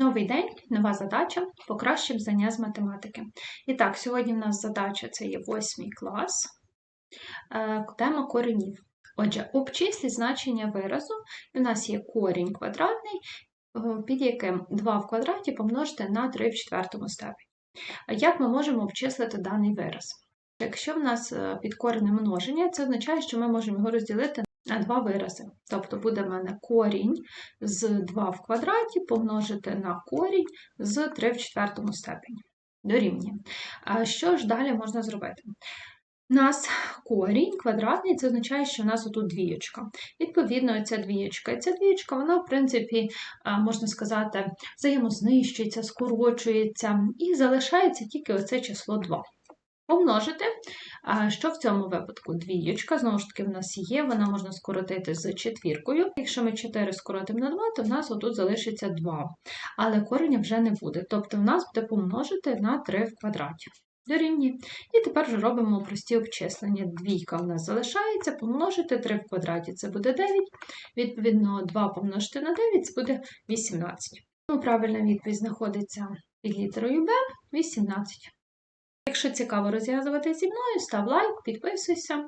Новий день, нова задача, покращимо знання з математики. І так, сьогодні в нас задача це є восьмий клас, е, тема коренів. Отже, обчисліть значення виразу, і в нас є корінь квадратний, е, під яким 2 в квадраті помножити на 3 в четвертому степені. Як ми можемо обчислити даний вираз? Якщо в нас е, під коренем множення, це означає, що ми можемо його розділити два вирази. Тобто буде в мене корінь з 2 в квадраті помножити на корінь з 3 в четвертому степені. Дорівнює. Що ж далі можна зробити? У нас корінь квадратний, це означає, що у нас отут двієчка. Відповідно, ця двієчка. І ця двієчка, вона, в принципі, можна сказати, взаємознищується, скорочується, і залишається тільки оце число 2. Помножити. А Що в цьому випадку? Двієчка, знову ж таки, в нас є, вона можна скоротити з четвіркою. Якщо ми 4 скоротимо на 2, то в нас отут залишиться 2. Але кореня вже не буде. Тобто в нас буде помножити на 3 в квадраті. Дорівнює. І тепер вже робимо прості обчислення. Двійка в нас залишається, помножити 3 в квадраті це буде 9. Відповідно, 2 помножити на 9 це буде 18. Тому правильна відповідь знаходиться під літерою Б 18. Якщо цікаво розв'язувати зі мною, став лайк, підписуйся.